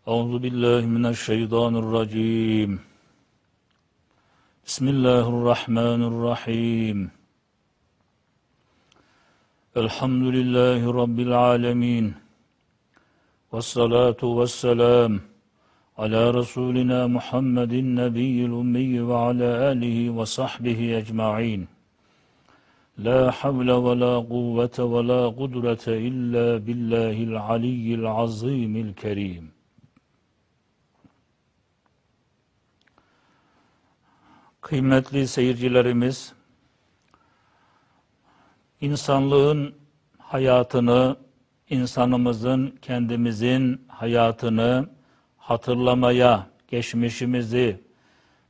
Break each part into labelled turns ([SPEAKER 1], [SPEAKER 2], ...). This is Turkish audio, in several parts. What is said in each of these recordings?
[SPEAKER 1] أعوذ بالله من الشيطان الرجيم بسم الله الرحمن الرحيم الحمد لله رب العالمين والصلاة والسلام على رسولنا محمد النبي الأمي وعلى آله وصحبه أجمعين لا حول ولا قوة ولا قدرة إلا بالله العلي العظيم الكريم Kıymetli seyircilerimiz, insanlığın hayatını, insanımızın, kendimizin hayatını hatırlamaya, geçmişimizi,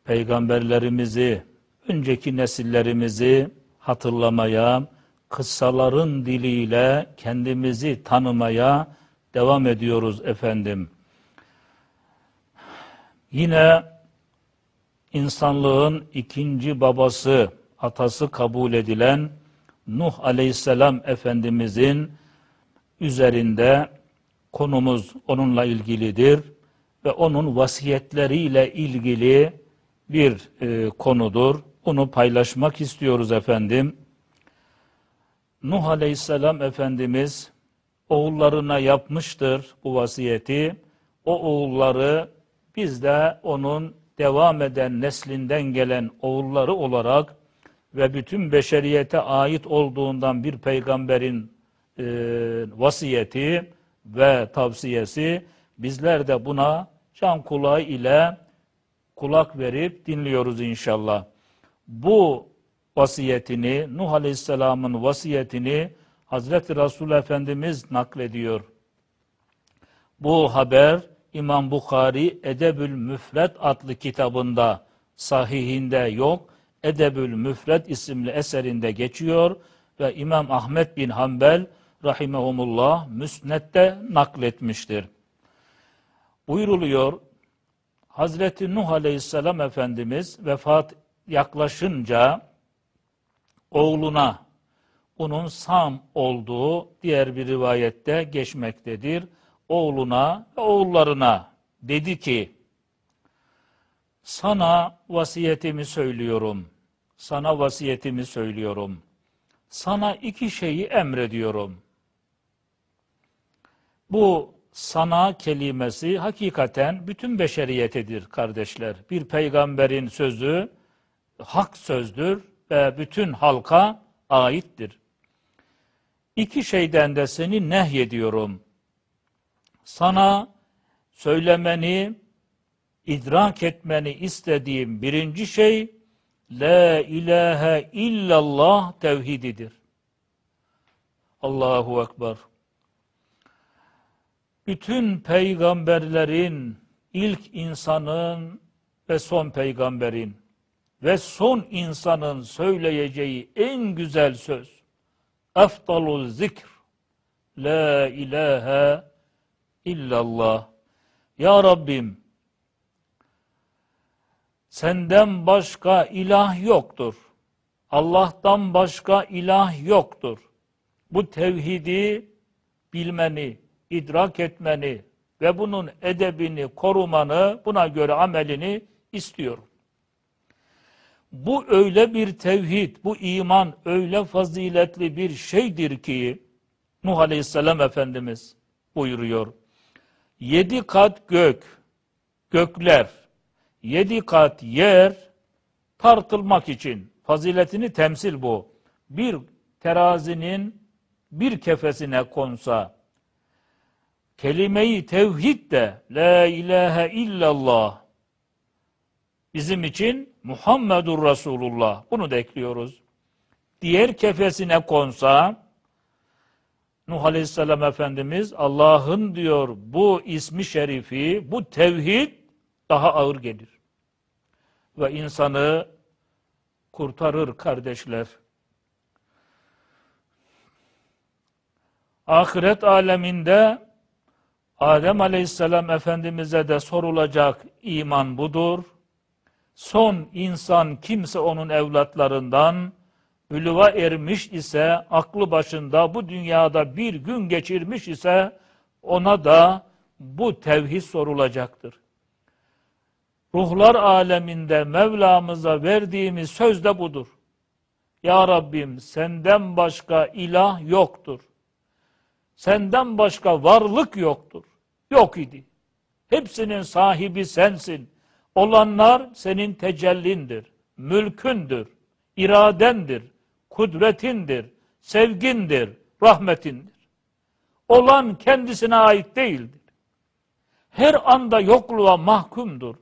[SPEAKER 1] peygamberlerimizi, önceki nesillerimizi hatırlamaya, kıssaların diliyle kendimizi tanımaya devam ediyoruz efendim. Yine insanlığın ikinci babası, atası kabul edilen Nuh Aleyhisselam Efendimizin üzerinde konumuz onunla ilgilidir ve onun vasiyetleriyle ilgili bir e, konudur. Onu paylaşmak istiyoruz efendim. Nuh Aleyhisselam Efendimiz oğullarına yapmıştır bu vasiyeti. O oğulları biz de onun devam eden neslinden gelen oğulları olarak ve bütün beşeriyete ait olduğundan bir peygamberin e, vasiyeti ve tavsiyesi bizler de buna can kulağı ile kulak verip dinliyoruz inşallah. Bu vasiyetini, Nuh Aleyhisselam'ın vasiyetini Hazreti Resul Efendimiz naklediyor. Bu haber İmam Bukhari Edebül Müfred adlı kitabında sahihinde yok. Edebül Müfred isimli eserinde geçiyor ve İmam Ahmet bin Hanbel rahimehumullah müsnette nakletmiştir. Buyruluyor Hazreti Nuh Aleyhisselam Efendimiz vefat yaklaşınca oğluna bunun Sam olduğu diğer bir rivayette geçmektedir oğluna ve oğullarına dedi ki sana vasiyetimi söylüyorum. Sana vasiyetimi söylüyorum. Sana iki şeyi emrediyorum. Bu sana kelimesi hakikaten bütün beşeriyetedir kardeşler. Bir peygamberin sözü hak sözdür ve bütün halka aittir. İki şeyden de seni nehyediyorum sana söylemeni, idrak etmeni istediğim birinci şey, La ilahe illallah tevhididir. Allahu Ekber. Bütün peygamberlerin, ilk insanın ve son peygamberin ve son insanın söyleyeceği en güzel söz, eftalul zikr, La ilahe illallah. Ya Rabbim senden başka ilah yoktur. Allah'tan başka ilah yoktur. Bu tevhidi bilmeni, idrak etmeni ve bunun edebini korumanı, buna göre amelini istiyorum. Bu öyle bir tevhid, bu iman öyle faziletli bir şeydir ki Nuh Aleyhisselam Efendimiz buyuruyor yedi kat gök, gökler, yedi kat yer tartılmak için. Faziletini temsil bu. Bir terazinin bir kefesine konsa, kelimeyi tevhid de la ilahe illallah. Bizim için Muhammedur Resulullah. Bunu da ekliyoruz. Diğer kefesine konsa Nuh Aleyhisselam Efendimiz Allah'ın diyor bu ismi şerifi, bu tevhid daha ağır gelir. Ve insanı kurtarır kardeşler. Ahiret aleminde Adem Aleyhisselam Efendimiz'e de sorulacak iman budur. Son insan kimse onun evlatlarından Ülüva ermiş ise, aklı başında bu dünyada bir gün geçirmiş ise ona da bu tevhid sorulacaktır. Ruhlar aleminde Mevlamıza verdiğimiz söz de budur. Ya Rabbim senden başka ilah yoktur. Senden başka varlık yoktur. Yok idi. Hepsinin sahibi sensin. Olanlar senin tecellindir, mülkündür, iradendir, kudretindir, sevgindir, rahmetindir. Olan kendisine ait değildir. Her anda yokluğa mahkumdur.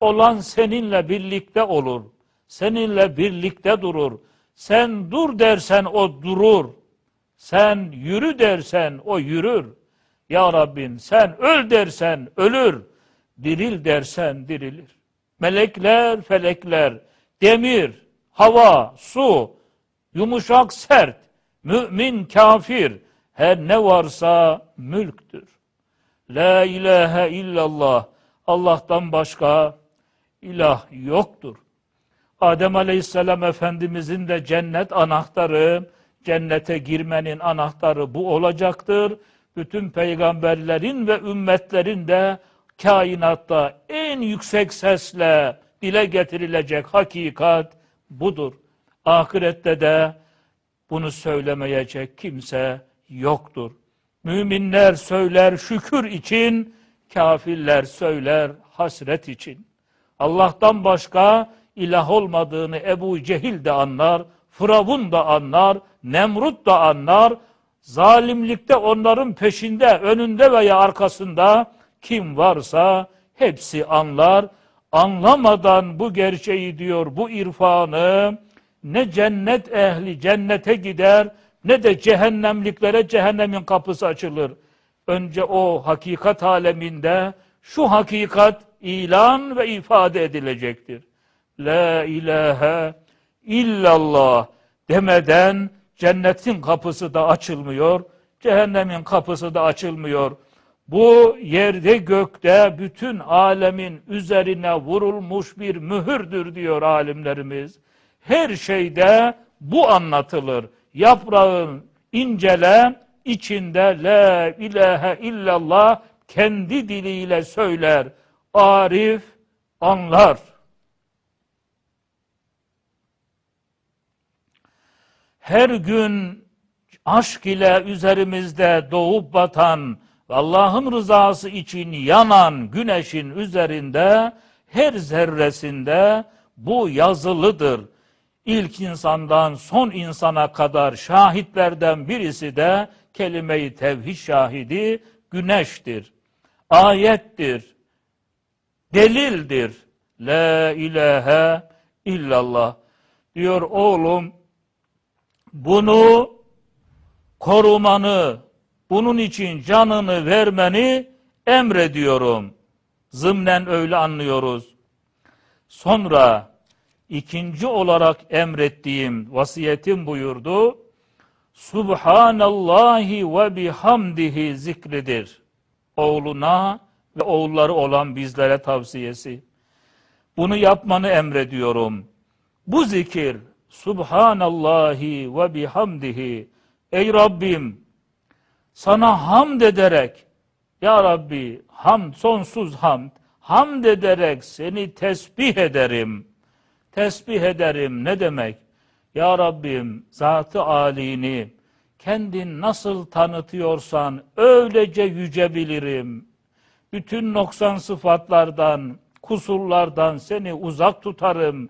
[SPEAKER 1] Olan seninle birlikte olur. Seninle birlikte durur. Sen dur dersen o durur. Sen yürü dersen o yürür. Ya Rabbim sen öl dersen ölür. Diril dersen dirilir. Melekler, felekler, demir, hava, su, yumuşak, sert, mümin, kafir, her ne varsa mülktür. La ilahe illallah. Allah'tan başka ilah yoktur. Adem Aleyhisselam Efendimizin de cennet anahtarı, cennete girmenin anahtarı bu olacaktır. Bütün peygamberlerin ve ümmetlerin de kainatta en yüksek sesle dile getirilecek hakikat budur. Ahirette de bunu söylemeyecek kimse yoktur. Müminler söyler şükür için, kafirler söyler hasret için. Allah'tan başka ilah olmadığını Ebu Cehil de anlar, Firavun da anlar, Nemrut da anlar. Zalimlikte onların peşinde, önünde veya arkasında kim varsa hepsi anlar. Anlamadan bu gerçeği diyor, bu irfanı ne cennet ehli cennete gider ne de cehennemliklere cehennemin kapısı açılır. Önce o hakikat aleminde şu hakikat ilan ve ifade edilecektir. La ilahe illallah demeden cennetin kapısı da açılmıyor, cehennemin kapısı da açılmıyor. Bu yerde gökte bütün alemin üzerine vurulmuş bir mühürdür diyor alimlerimiz. Her şeyde bu anlatılır. Yaprağın incele, içinde la ilahe illallah kendi diliyle söyler. Arif anlar. Her gün aşk ile üzerimizde doğup batan ve Allah'ın rızası için yanan güneşin üzerinde her zerresinde bu yazılıdır. İlk insandan son insana kadar şahitlerden birisi de kelime-i tevhid şahidi güneştir. Ayettir. Delildir. La ilahe illallah. Diyor oğlum bunu korumanı, bunun için canını vermeni emrediyorum. Zımnen öyle anlıyoruz. Sonra ikinci olarak emrettiğim vasiyetim buyurdu. Subhanallahi ve bihamdihi zikridir. Oğluna ve oğulları olan bizlere tavsiyesi. Bunu yapmanı emrediyorum. Bu zikir Subhanallahi ve bihamdihi Ey Rabbim sana hamd ederek Ya Rabbi hamd sonsuz hamd hamd ederek seni tesbih ederim. Tesbih ederim ne demek? Ya Rabbim zatı alini kendin nasıl tanıtıyorsan öylece yüce bilirim. Bütün noksan sıfatlardan, kusurlardan seni uzak tutarım.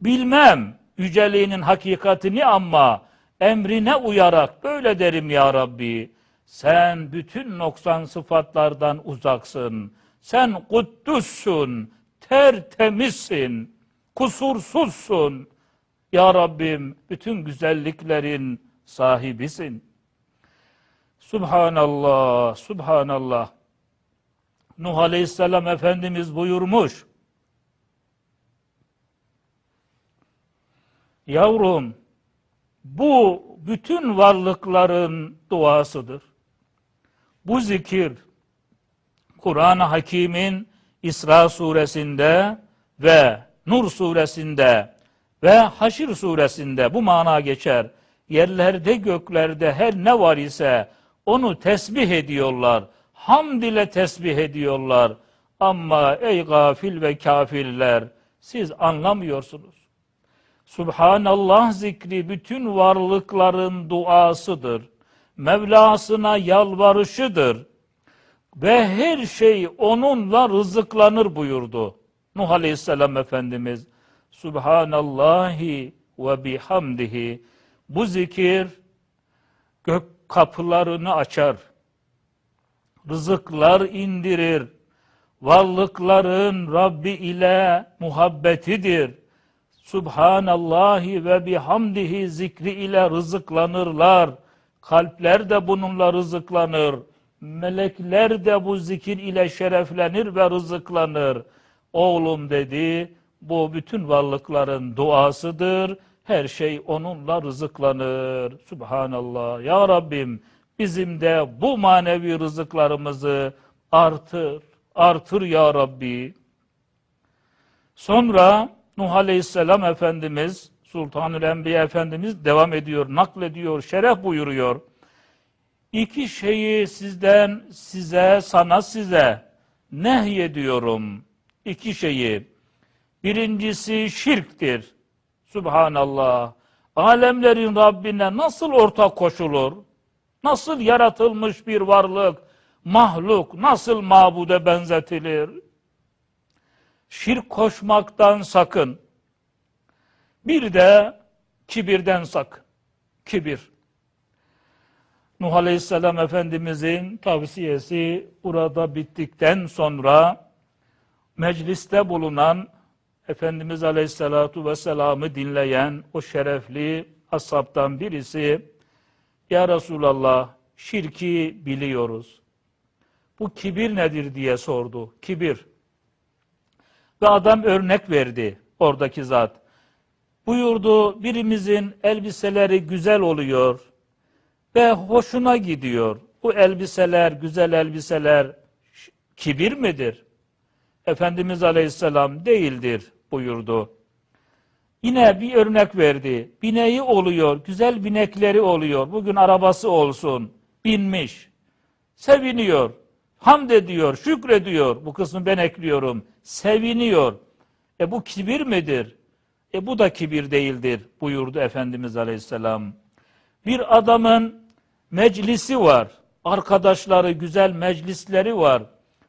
[SPEAKER 1] Bilmem yüceliğinin hakikatini ama emrine uyarak böyle derim ya Rabbi. Sen bütün noksan sıfatlardan uzaksın. Sen kuddussun, tertemizsin, kusursuzsun. Ya Rabbim bütün güzelliklerin sahibisin. Subhanallah, Subhanallah. Nuh Aleyhisselam Efendimiz buyurmuş. Yavrum, bu bütün varlıkların duasıdır. Bu zikir, Kur'an-ı Hakim'in İsra suresinde ve Nur suresinde ve Haşir suresinde bu mana geçer. Yerlerde göklerde her ne var ise onu tesbih ediyorlar, hamd ile tesbih ediyorlar. Ama ey gafil ve kafirler siz anlamıyorsunuz. Subhanallah zikri bütün varlıkların duasıdır. Mevlasına yalvarışıdır. Ve her şey onunla rızıklanır buyurdu. Nuh Aleyhisselam Efendimiz Subhanallahi ve bihamdihi bu zikir gök kapılarını açar. Rızıklar indirir. Varlıkların Rabbi ile muhabbetidir. Subhanallahi ve bihamdihi zikri ile rızıklanırlar. Kalpler de bununla rızıklanır. Melekler de bu zikir ile şereflenir ve rızıklanır. Oğlum dedi, bu bütün varlıkların duasıdır. Her şey onunla rızıklanır. Subhanallah. Ya Rabbim bizim de bu manevi rızıklarımızı artır. Artır ya Rabbi. Sonra Nuh Aleyhisselam Efendimiz, Sultanül Enbiya Efendimiz devam ediyor, naklediyor, şeref buyuruyor. İki şeyi sizden size, sana size nehyediyorum. İki şeyi. Birincisi şirktir. Subhanallah. Alemlerin Rabbine nasıl ortak koşulur? Nasıl yaratılmış bir varlık, mahluk nasıl mabude benzetilir? Şirk koşmaktan sakın. Bir de kibirden sakın. Kibir. Nuh Aleyhisselam Efendimizin tavsiyesi burada bittikten sonra mecliste bulunan Efendimiz Aleyhisselatu Vesselam'ı dinleyen o şerefli ashabtan birisi Ya Resulallah şirki biliyoruz. Bu kibir nedir diye sordu. Kibir. Ve adam örnek verdi oradaki zat. Buyurdu birimizin elbiseleri güzel oluyor ve hoşuna gidiyor. Bu elbiseler, güzel elbiseler kibir midir? Efendimiz Aleyhisselam değildir buyurdu. Yine bir örnek verdi. Bineği oluyor, güzel binekleri oluyor. Bugün arabası olsun, binmiş. Seviniyor, hamd ediyor, şükrediyor. Bu kısmı ben ekliyorum. Seviniyor. E bu kibir midir? E bu da kibir değildir buyurdu Efendimiz Aleyhisselam. Bir adamın meclisi var. Arkadaşları, güzel meclisleri var.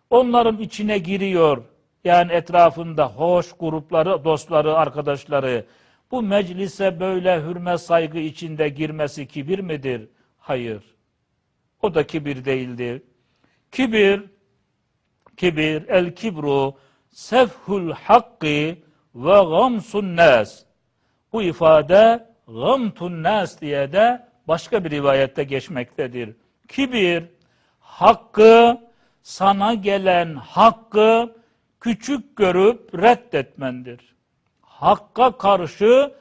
[SPEAKER 1] Onların içine giriyor. Yani etrafında hoş grupları, dostları, arkadaşları. Bu meclise böyle hürmet saygı içinde girmesi kibir midir? Hayır. O da kibir değildir. Kibir, kibir, el kibru, sefhul hakkı ve gamsun nas. Bu ifade gamtun nas diye de başka bir rivayette geçmektedir. Kibir, hakkı, sana gelen hakkı küçük görüp reddetmendir. Hakka karşı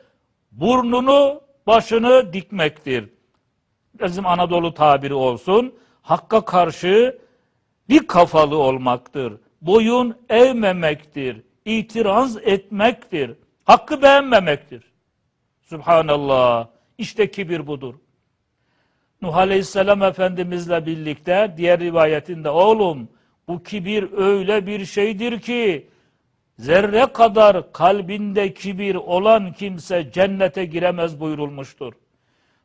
[SPEAKER 1] burnunu, başını dikmektir. Bizim Anadolu tabiri olsun. Hakka karşı bir kafalı olmaktır. Boyun eğmemektir. İtiraz etmektir. Hakkı beğenmemektir. Subhanallah. İşte kibir budur. Nuh Aleyhisselam Efendimizle birlikte diğer rivayetinde oğlum bu kibir öyle bir şeydir ki zerre kadar kalbinde kibir olan kimse cennete giremez buyurulmuştur.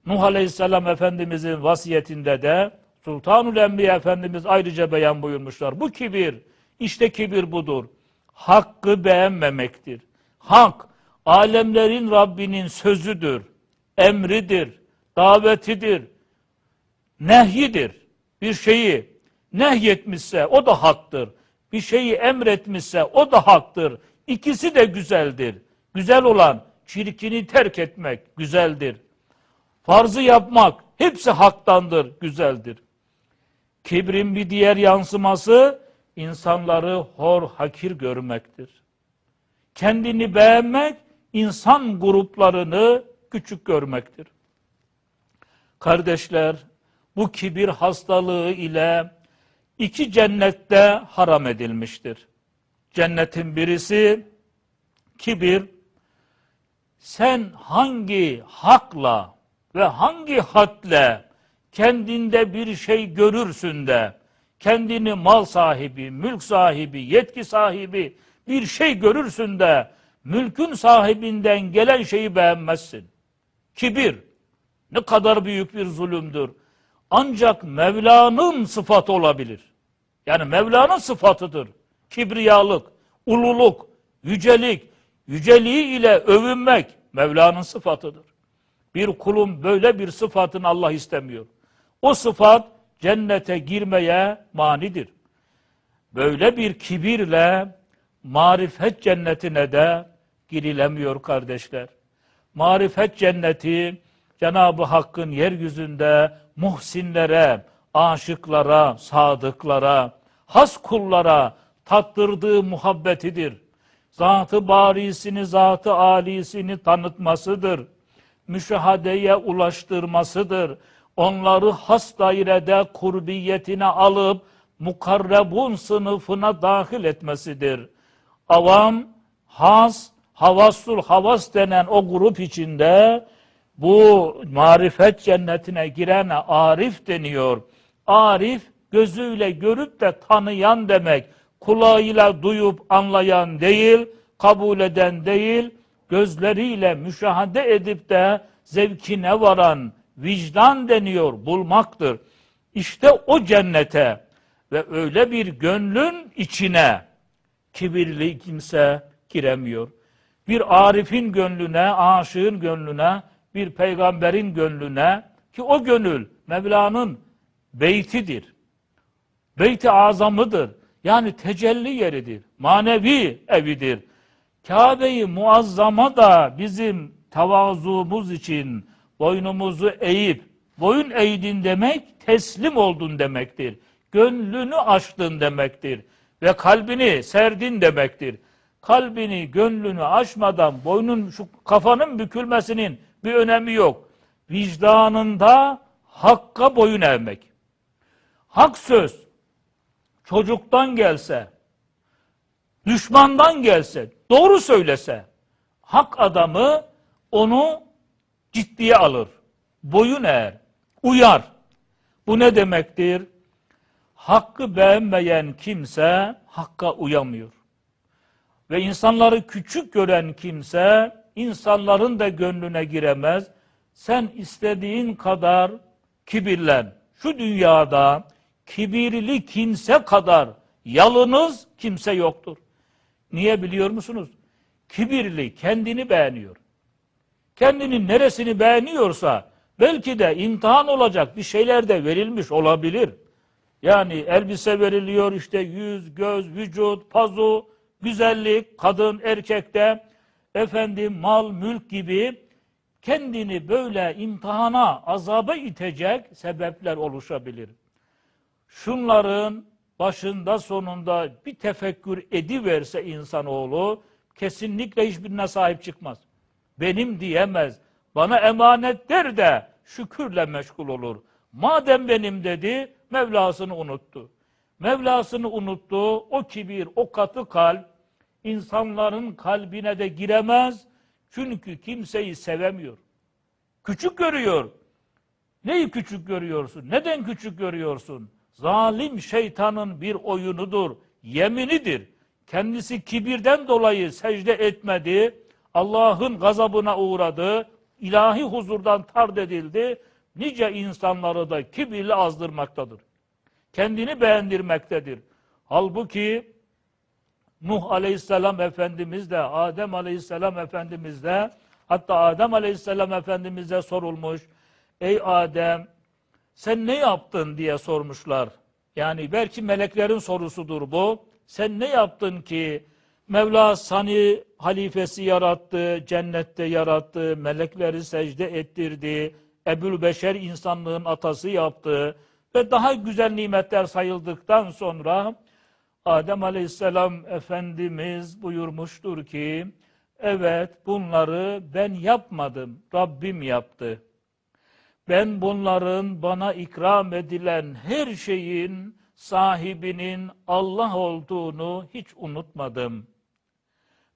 [SPEAKER 1] Nuh Aleyhisselam Efendimizin vasiyetinde de Sultanul Enbiya Efendimiz ayrıca beyan buyurmuşlar. Bu kibir, işte kibir budur. Hakkı beğenmemektir. Hak, alemlerin Rabbinin sözüdür, emridir, davetidir, nehyidir. Bir şeyi nehyetmişse o da haktır. Bir şeyi emretmişse o da haktır. İkisi de güzeldir. Güzel olan çirkini terk etmek güzeldir. Farzı yapmak hepsi haktandır, güzeldir. Kibrin bir diğer yansıması insanları hor hakir görmektir. Kendini beğenmek insan gruplarını küçük görmektir. Kardeşler, bu kibir hastalığı ile iki cennette haram edilmiştir. Cennetin birisi kibir, sen hangi hakla ve hangi hadle kendinde bir şey görürsün de kendini mal sahibi, mülk sahibi, yetki sahibi bir şey görürsün de mülkün sahibinden gelen şeyi beğenmezsin. Kibir ne kadar büyük bir zulümdür. Ancak Mevla'nın sıfatı olabilir. Yani Mevla'nın sıfatıdır. Kibriyalık, ululuk, yücelik, yüceliği ile övünmek Mevla'nın sıfatıdır. Bir kulun böyle bir sıfatını Allah istemiyor. O sıfat cennete girmeye manidir. Böyle bir kibirle marifet cennetine de girilemiyor kardeşler. Marifet cenneti Cenab-ı Hakk'ın yeryüzünde muhsinlere, aşıklara, sadıklara, has kullara tattırdığı muhabbetidir. Zatı barisini, zatı alisini tanıtmasıdır. Müşahadeye ulaştırmasıdır. Onları has dairede kurbiyetine alıp mukarrebun sınıfına dahil etmesidir. Avam, has, havassul havas denen o grup içinde bu marifet cennetine girene arif deniyor. Arif gözüyle görüp de tanıyan demek. Kulağıyla duyup anlayan değil, kabul eden değil, gözleriyle müşahede edip de zevkine varan vicdan deniyor, bulmaktır. İşte o cennete ve öyle bir gönlün içine kibirli kimse giremiyor. Bir arifin gönlüne, aşığın gönlüne, bir peygamberin gönlüne ki o gönül Mevla'nın beytidir. Beyti azamıdır. Yani tecelli yeridir. Manevi evidir. Kabe-i Muazzama da bizim tavazumuz için boynumuzu eğip boyun eğdin demek teslim oldun demektir. Gönlünü açtın demektir ve kalbini serdin demektir. Kalbini, gönlünü açmadan boynun şu kafanın bükülmesinin bir önemi yok. Vicdanında hakka boyun eğmek. Hak söz çocuktan gelse, düşmandan gelse, doğru söylese, hak adamı onu ciddiye alır. Boyun eğer, uyar. Bu ne demektir? Hakkı beğenmeyen kimse hakka uyamıyor. Ve insanları küçük gören kimse insanların da gönlüne giremez. Sen istediğin kadar kibirlen. Şu dünyada kibirli kimse kadar yalınız kimse yoktur. Niye biliyor musunuz? Kibirli kendini beğeniyor. Kendinin neresini beğeniyorsa belki de imtihan olacak bir şeyler de verilmiş olabilir. Yani elbise veriliyor işte yüz, göz, vücut, pazu, güzellik, kadın, erkekte, efendim mal, mülk gibi kendini böyle imtihana, azaba itecek sebepler oluşabilir. Şunların başında sonunda bir tefekkür ediverse insanoğlu kesinlikle hiçbirine sahip çıkmaz. Benim diyemez. Bana emanet der de şükürle meşgul olur. Madem benim dedi Mevlasını unuttu. Mevlasını unuttu. O kibir, o katı kalp insanların kalbine de giremez. Çünkü kimseyi sevemiyor. Küçük görüyor. Neyi küçük görüyorsun? Neden küçük görüyorsun? Zalim şeytanın bir oyunudur, yeminidir. Kendisi kibirden dolayı secde etmedi, Allah'ın gazabına uğradı, ilahi huzurdan tard edildi, nice insanları da kibirle azdırmaktadır. Kendini beğendirmektedir. Halbuki Nuh Aleyhisselam Efendimiz de, Adem Aleyhisselam Efendimiz de, hatta Adem Aleyhisselam Efendimiz de sorulmuş. Ey Adem, sen ne yaptın diye sormuşlar. Yani belki meleklerin sorusudur bu. Sen ne yaptın ki Mevla sani halifesi yarattı, cennette yarattı, melekleri secde ettirdi, Ebul Beşer insanlığın atası yaptı ve daha güzel nimetler sayıldıktan sonra Adem Aleyhisselam Efendimiz buyurmuştur ki, evet bunları ben yapmadım, Rabbim yaptı. Ben bunların bana ikram edilen her şeyin sahibinin Allah olduğunu hiç unutmadım.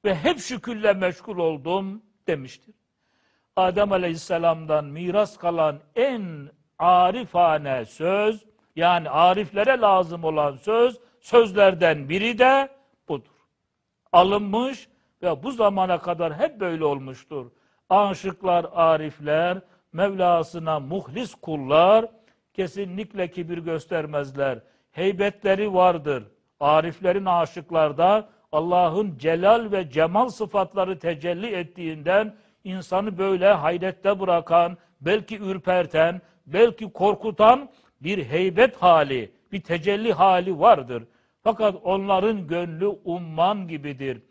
[SPEAKER 1] Ve hep şükürle meşgul oldum demiştir. Adem Aleyhisselam'dan miras kalan en arifane söz, Yani ariflere lazım olan söz, sözlerden biri de budur. Alınmış ve bu zamana kadar hep böyle olmuştur. Aşıklar, arifler, Mevlasına muhlis kullar kesinlikle kibir göstermezler. Heybetleri vardır. Ariflerin aşıklarda Allah'ın celal ve cemal sıfatları tecelli ettiğinden insanı böyle hayrette bırakan, belki ürperten, belki korkutan bir heybet hali, bir tecelli hali vardır. Fakat onların gönlü umman gibidir.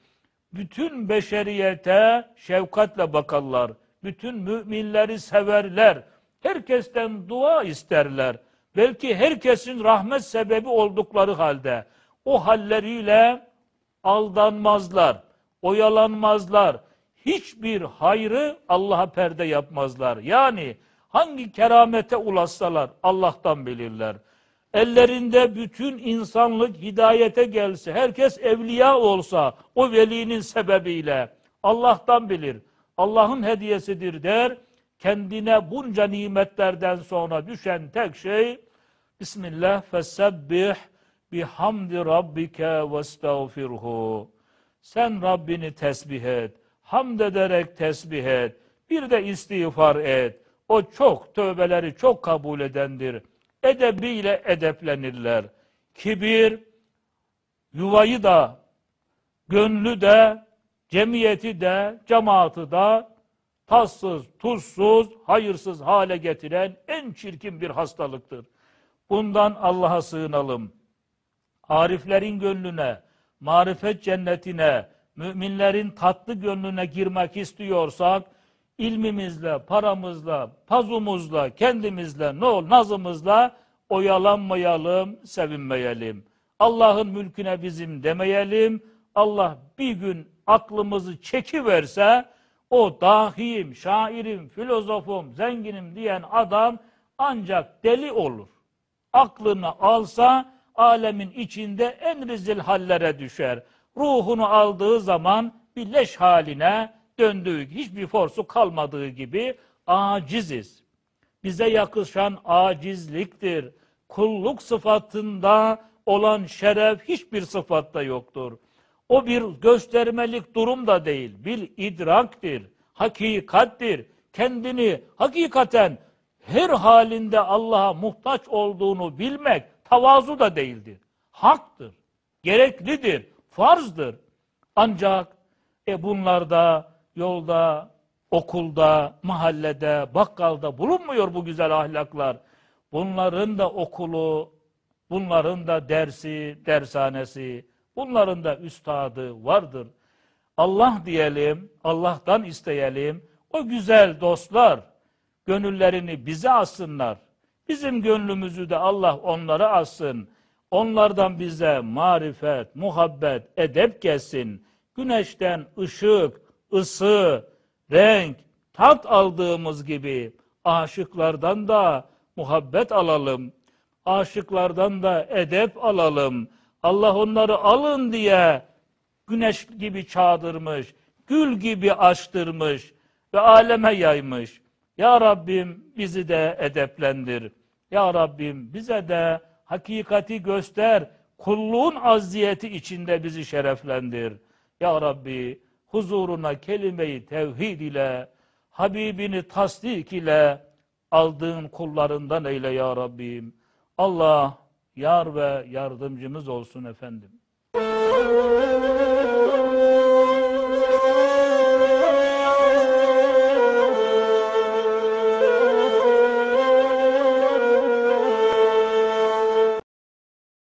[SPEAKER 1] Bütün beşeriyete şefkatle bakarlar. Bütün müminleri severler. Herkesten dua isterler. Belki herkesin rahmet sebebi oldukları halde o halleriyle aldanmazlar, oyalanmazlar. Hiçbir hayrı Allah'a perde yapmazlar. Yani hangi keramete ulaşsalar Allah'tan bilirler. Ellerinde bütün insanlık hidayete gelse, herkes evliya olsa o velinin sebebiyle Allah'tan bilir. Allah'ın hediyesidir der. Kendine bunca nimetlerden sonra düşen tek şey Bismillah fesebbih bihamdi rabbike ve estağfirhu. Sen Rabbini tesbih et. Hamd ederek tesbih et. Bir de istiğfar et. O çok tövbeleri çok kabul edendir. Edebiyle edeplenirler. Kibir yuvayı da, gönlü de, cemiyeti de, cemaati da tatsız, tuzsuz, hayırsız hale getiren en çirkin bir hastalıktır. Bundan Allah'a sığınalım. Ariflerin gönlüne, marifet cennetine, müminlerin tatlı gönlüne girmek istiyorsak, ilmimizle, paramızla, pazumuzla, kendimizle, ne ol, nazımızla oyalanmayalım, sevinmeyelim. Allah'ın mülküne bizim demeyelim. Allah bir gün aklımızı çekiverse, o dahiyim, şairim, filozofum, zenginim diyen adam ancak deli olur. Aklını alsa alemin içinde en rezil hallere düşer. Ruhunu aldığı zaman bir leş haline döndüğü, hiçbir forsu kalmadığı gibi aciziz. Bize yakışan acizliktir. Kulluk sıfatında olan şeref hiçbir sıfatta yoktur. O bir göstermelik durum da değil, bir idraktir, hakikattir. Kendini hakikaten her halinde Allah'a muhtaç olduğunu bilmek tavazu da değildir. Haktır, gereklidir, farzdır. Ancak e bunlarda, yolda, okulda, mahallede, bakkalda bulunmuyor bu güzel ahlaklar. Bunların da okulu, bunların da dersi, dershanesi, bunların da üstadı vardır. Allah diyelim, Allah'tan isteyelim. O güzel dostlar gönüllerini bize assınlar. Bizim gönlümüzü de Allah onlara assın. Onlardan bize marifet, muhabbet, edep gelsin. Güneşten ışık, ısı, renk, tat aldığımız gibi aşıklardan da muhabbet alalım. Aşıklardan da edep alalım. Allah onları alın diye güneş gibi çağdırmış, gül gibi açtırmış ve aleme yaymış. Ya Rabbim bizi de edeplendir. Ya Rabbim bize de hakikati göster. Kulluğun aziyeti içinde bizi şereflendir. Ya Rabbi huzuruna kelimeyi tevhid ile, Habibini tasdik ile aldığın kullarından eyle ya Rabbim. Allah yar ve yardımcımız olsun efendim.